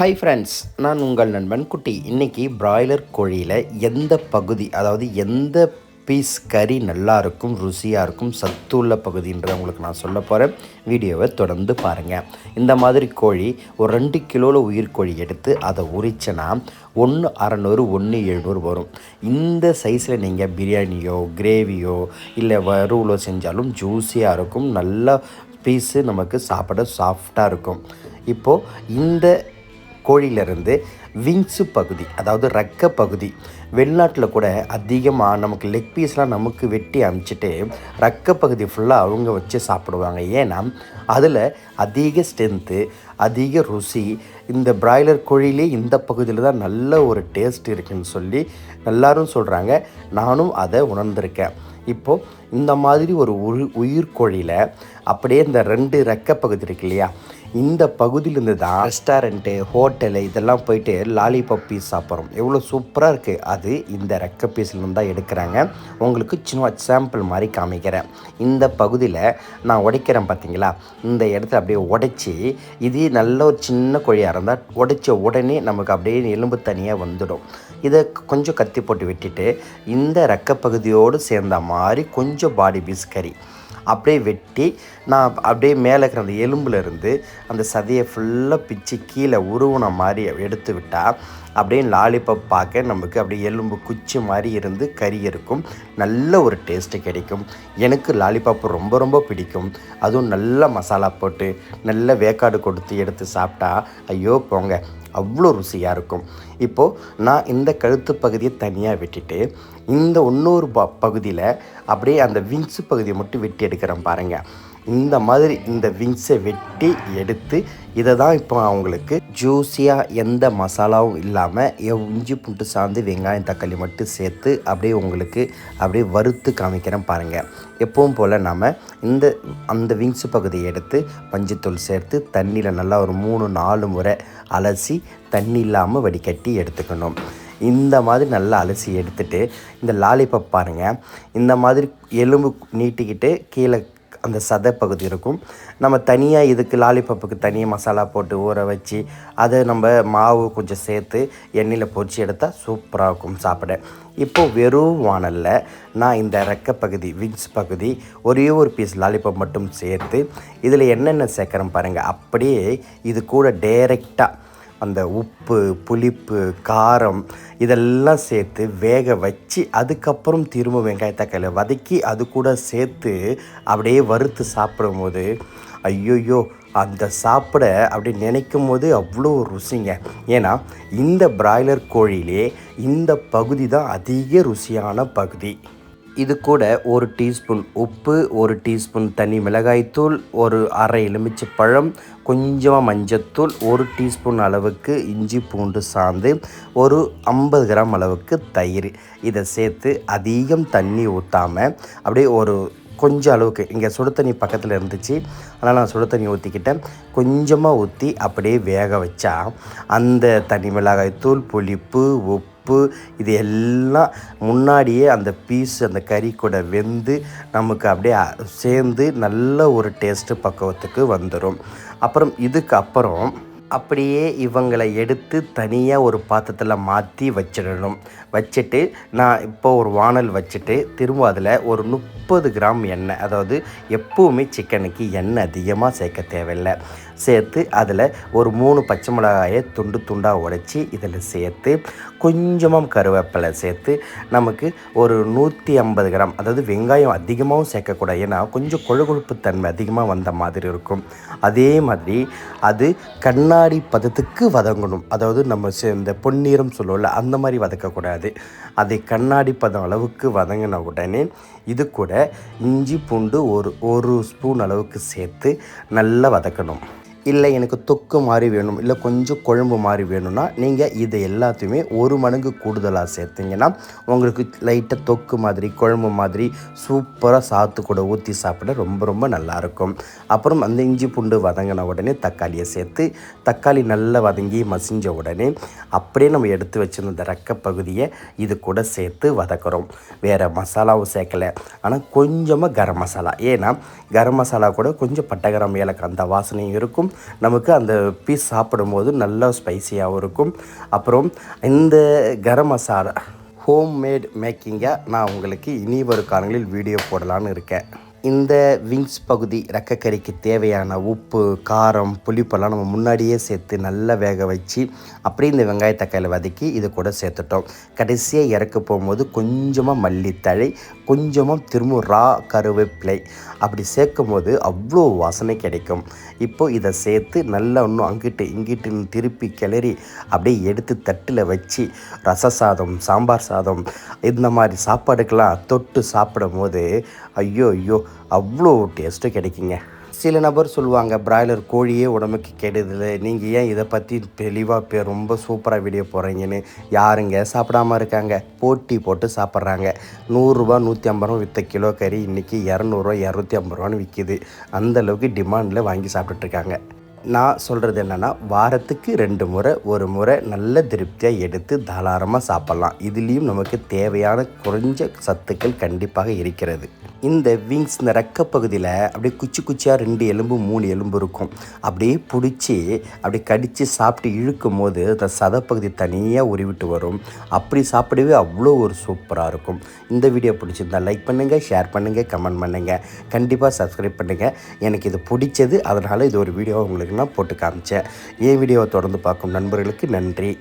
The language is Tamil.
ஹாய் ஃப்ரெண்ட்ஸ் நான் உங்கள் நண்பன் குட்டி. இன்றைக்கி பிராய்லர் கோழியில் எந்த பகுதி அதாவது எந்த பீஸ் கறி நல்லா இருக்கும் ருசியாக இருக்கும் சத்துள்ள பகுதின்ற உங்களுக்கு நான் சொல்ல போகிறேன் வீடியோவை தொடர்ந்து பாருங்கள் இந்த மாதிரி கோழி ஒரு ரெண்டு கிலோவில் உயிர் கோழி எடுத்து அதை உரிச்சனா ஒன்று அறநூறு ஒன்று எழுநூறு வரும். இந்த சைஸில் நீங்கள் பிரியாணியோ கிரேவியோ இல்லை வறுவலோ செஞ்சாலும் ஜூஸியாக இருக்கும். நல்லா பீஸு நமக்கு சாப்பிட சாஃப்டாக இருக்கும். இப்போது இந்த கோழியிலிருந்து விங்ஸு பகுதி அதாவது ரக்க பகுதி வெளிநாட்டில் கூட அதிகமாக நமக்கு லெக் பீஸ்லாம் நமக்கு வெட்டி அமைச்சிட்டு ரக்க பகுதி ஃபுல்லாக அவங்க வச்சு சாப்பிடுவாங்க. ஏன்னா அதில் அதிக ஸ்ட்ரென்த்து அதிக ருசி. இந்த பிராய்லர் கோழியிலே இந்த பகுதியில் தான் நல்ல ஒரு டேஸ்ட் இருக்குன்னு சொல்லி எல்லாரும் சொல்கிறாங்க நானும் அதை உணர்ந்திருக்கேன். இப்போது இந்த மாதிரி ஒரு உரு உயிர்கோழியில் அப்படியே இந்த ரெண்டு ரெக்க பகுதி இருக்கு இல்லையா? இந்த பகுதியிலேருந்து தான் ரெஸ்டாரண்ட்டு ஹோட்டலு இதெல்லாம் போயிட்டு லாலிபாப் பீஸ் சாப்பிட்றோம். எவ்வளோ சூப்பராக இருக்குது அது இந்த ரெக்க பீஸ்லேருந்து தான் எடுக்கிறாங்க. உங்களுக்கு சின்ன சாம்பிள் மாதிரி காமிக்கிறேன். இந்த பகுதியில் நான் உடைக்கிறேன் பார்த்தீங்களா இந்த இடத்த அப்படியே உடைச்சி இது நல்ல ஒரு சின்ன கொழியாக இருந்தால் உடைச்ச உடனே நமக்கு அப்படியே எலும்பு தனியாக வந்துடும். இதை கொஞ்சம் கத்தி போட்டு விட்டுட்டு இந்த ரெக்க பகுதியோடு சேர்ந்த மாதிரி கொஞ்சம் பாடி பீஸ் கறி அப்படியே வெட்டி நான் அப்படியே மேலே இருக்கிற அந்த எலும்புலேருந்து அந்த சதையை ஃபுல்லாக பிச்சு கீழே உருவன மாதிரி எடுத்து விட்டால் அப்படியே லாலிபப் பார்க்க நமக்கு அப்படியே எலும்பு குச்சி மாதிரி இருந்து கறி இருக்கும். நல்ல ஒரு டேஸ்ட்டு கிடைக்கும். எனக்கு லாலிபப் ரொம்ப ரொம்ப பிடிக்கும். அதுவும் நல்ல மசாலா போட்டு நல்ல வேக்காடு கொடுத்து எடுத்து சாப்பிட்டா ஐயோ போங்க. அவ்வளோ ருசியாக இருக்கும். இப்போது நான் இந்த கழுத்து பகுதியை தனியாக வெட்டிட்டு இந்த இன்னொரு ப பகுதியில் அப்படியே அந்த விங்ஸு பகுதியை மட்டும் வெட்டி எடுக்கிறேன் பாருங்கள் இந்த மாதிரி இந்த விங்ஸை வெட்டி எடுத்து இதை தான் இப்போ அவங்களுக்கு ஜூஸியாக எந்த மசாலாவும் இல்லாமல் இஞ்சி புட்டு சார்ந்து வெங்காயம் தக்காளி மட்டும் சேர்த்து அப்படியே உங்களுக்கு அப்படியே வறுத்து காமிக்கிறேன் பாருங்கள் எப்பவும் போல் நாம் இந்த அந்த விங்ஸ் பகுதியை எடுத்து பஞ்சுத்தூள் சேர்த்து தண்ணியில் நல்லா ஒரு மூணு நாலு முறை அலசி தண்ணி இல்லாமல் வடிகட்டி எடுத்துக்கணும். இந்த மாதிரி நல்லா அலசி எடுத்துட்டு இந்த லாலிபப் பாருங்கள் இந்த மாதிரி எலும்பு நீட்டிக்கிட்டு கீழே அந்த சதை பகுதி இருக்கும். நம்ம தனியாக இதுக்கு லாலிபப்புக்கு தனியாக மசாலா போட்டு ஊற வச்சு அதை நம்ம மாவு கொஞ்சம் சேர்த்து எண்ணெயில் பொறிச்சு எடுத்தால் சூப்பராக இருக்கும் சாப்பிட. இப்போது வெறும் வானலில் நான் இந்த ரெக்க பகுதி விங்ஸ் பகுதி ஒரே ஒரு பீஸ் லாலிபப் மட்டும் சேர்த்து இதில் என்னென்ன சேர்க்குறேன் பாருங்கள் அப்படியே இது கூட டைரெக்டாக அந்த உப்பு புளிப்பு காரம் இதெல்லாம் சேர்த்து வேக வச்சு அதுக்கப்புறம் திரும்ப வெங்காய தக்காளி வதக்கி அது கூட சேர்த்து அப்படியே வறுத்து சாப்பிடும்போது ஐயோயோ அந்த சாப்பிட அப்படி நினைக்கும் போது அவ்வளோ ருசிங்க. ஏன்னா இந்த பிராய்லர் கோழியிலே இந்த பகுதி தான் அதிக ருசியான பகுதி. இது கூட ஒரு டீஸ்பூன் உப்பு ஒரு டீஸ்பூன் தனி மிளகாய்த்தூள் ஒரு அரை எலுமிச்சை பழம் கொஞ்சமாக மஞ்சத்தூள் ஒரு டீஸ்பூன் அளவுக்கு இஞ்சி பூண்டு சாந்து ஒரு ஐம்பது கிராம் அளவுக்கு தயிர். இதை சேர்த்து அதிகம் தண்ணி ஊற்றாமல் அப்படியே ஒரு கொஞ்சம் அளவுக்கு இங்கே சுடு தண்ணி பக்கத்தில் இருந்துச்சு அதனால் நான் சுடு தண்ணி ஊற்றிக்கிட்டேன் கொஞ்சமாக ஊற்றி அப்படியே வேக வச்சா அந்த தனி மிளகாய் தூள் புளிப்பு உப்பு இது எல்லாம் முன்னாடியே அந்த பீஸ் அந்த கறி கூட வெந்து நமக்கு அப்படியே சேர்ந்து நல்ல ஒரு டேஸ்ட்டு பக்குவத்துக்கு வந்துடும் அப்புறம் இதுக்கு அப்புறம் அப்படியே இவங்களை எடுத்து தனியாக ஒரு பாத்திரத்தில் மாற்றி வச்சிடணும். வச்சுட்டு நான் இப்போ ஒரு வானல் வச்சுட்டு திரும்ப அதில் ஒரு முப்பது கிராம் எண்ணெய் அதாவது எப்போவுமே சிக்கனுக்கு எண்ணெய் அதிகமாக சேர்க்க தேவையில்லை. சேர்த்து அதில் ஒரு மூணு பச்சை மிளகாயை துண்டு துண்டாக உடைச்சி இதில் சேர்த்து கொஞ்சமாக கருவேப்பிலை சேர்த்து நமக்கு ஒரு நூற்றி ஐம்பது கிராம் அதாவது வெங்காயம் அதிகமாகவும் சேர்க்கக்கூடாது. ஏன்னா கொஞ்சம் கொழுகொழுப்பு தன்மை அதிகமாக வந்த மாதிரி இருக்கும். அதே மாதிரி அது கண்ணாடி பதத்துக்கு வதங்கணும். அதாவது நம்ம இந்த பொன்னீரம் சொல்லுவோம்ல அந்த மாதிரி வதக்கக்கூடாது. அதை கண்ணாடி பதம் அளவுக்கு வதங்கின உடனே இது கூட இஞ்சி பூண்டு ஒரு ஒரு ஸ்பூன் அளவுக்கு சேர்த்து நல்லா வதக்கணும். இல்லை எனக்கு தொக்கு மாதிரி வேணும் இல்லை கொஞ்சம் குழம்பு மாதிரி வேணும்னா நீங்கள் இதை எல்லாத்தையுமே ஒரு மடங்கு கூடுதலாக சேர்த்திங்கன்னா உங்களுக்கு லைட்டாக தொக்கு மாதிரி குழம்பு மாதிரி சூப்பராக சாத்து கூட ஊற்றி சாப்பிட ரொம்ப ரொம்ப நல்லாயிருக்கும் அப்புறம் அந்த இஞ்சி பூண்டு வதங்கின உடனே தக்காளியை சேர்த்து தக்காளி நல்லா வதங்கி மசிஞ்ச உடனே அப்படியே நம்ம எடுத்து வச்சிருந்த ரெக்க பகுதியை இது கூட சேர்த்து வதக்குறோம். வேறு மசாலாவும் சேர்க்கலை. ஆனால் கொஞ்சமாக கரம் மசாலா. ஏன்னா கரம் மசாலா கூட கொஞ்சம் பட்டகரம் ஏலக்காய் அந்த வாசனையும் இருக்கும். நமக்கு அந்த பீஸ் சாப்பிடும்போது நல்லா ஸ்பைசியாகவும் இருக்கும். அப்புறம் இந்த கரம் மசாலா ஹோம் மேட் மேக்கிங்கை நான் உங்களுக்கு இனி வரும் காலங்களில் வீடியோ போடலான்னு இருக்கேன். இந்த விங்ஸ் பகுதி ரக்கக்கறிக்கு தேவையான உப்பு காரம் புளிப்பெல்லாம் நம்ம முன்னாடியே சேர்த்து நல்லா வேக வச்சு அப்படியே இந்த வெங்காய தக்காளி வதக்கி இது கூட சேர்த்துட்டோம். கடைசியாக இறக்க போகும்போது கொஞ்சமாக மல்லித்தழை கொஞ்சமாக திரும்ப ரா கருவேப்பிலை. அப்படி சேர்க்கும் போது அவ்வளோ வாசனை கிடைக்கும். இப்போது இதை சேர்த்து நல்லா இன்னும் அங்கிட்டு இங்கிட்டு திருப்பி கிளறி அப்படியே எடுத்து தட்டில் வச்சு ரச சாதம் சாம்பார் சாதம் இந்த மாதிரி சாப்பாடுக்கெல்லாம் தொட்டு சாப்பிடும் போது ஐயோ ஐயோ அவ்வளோ டேஸ்ட்டு கிடைக்குங்க. சில நபர் சொல்லுவாங்க பிராய்லர் கோழியே உடம்புக்கு கெடுதல். நீங்கள் ஏன் இதை பற்றி தெளிவாக ரொம்ப சூப்பராக வீடியோ போடுறீங்கன்னு யாருங்க? சாப்பிடாம இருக்காங்க. போட்டி போட்டு சாப்பிட்றாங்க. நூறுரூவா நூற்றி ஐம்பது ரூபா விற்ற கிலோ கறி இன்றைக்கி இரநூறுவா இரநூத்தி ஐம்பது ரூபான்னு விற்கிது அந்தளவுக்கு டிமாண்டில் வாங்கி சாப்பிட்டுட்ருக்காங்க நான் சொல்கிறது என்னென்னா வாரத்துக்கு ரெண்டு முறை ஒரு முறை நல்ல திருப்தியாக எடுத்து தாராளமாக சாப்பிட்லாம். இதுலேயும் நமக்கு தேவையான குறைஞ்ச சத்துக்கள் கண்டிப்பாக இருக்கிறது. இந்த விங்ஸ் இந்த ரெக்க பகுதியில் அப்படியே குச்சி குச்சியாக ரெண்டு எலும்பு மூணு எலும்பு இருக்கும். அப்படியே பிடிச்சி அப்படியே கடித்து சாப்பிட்டு இழுக்கும் போது அந்த சதப்பகுதி தனியாக உருவிட்டு வரும். அப்படி சாப்பிடவே அவ்வளோ ஒரு சூப்பராக இருக்கும். இந்த வீடியோ பிடிச்சிருந்தா லைக் பண்ணுங்கள் ஷேர் பண்ணுங்கள் கமெண்ட் பண்ணுங்கள் கண்டிப்பாக சப்ஸ்கிரைப் பண்ணுங்கள் எனக்கு இது பிடிச்சது அதனால் இது ஒரு வீடியோ உங்களுக்கு நான் போட்டு காமிச்சேன் என் வீடியோவை தொடர்ந்து பார்க்கும் நண்பர்களுக்கு நன்றி.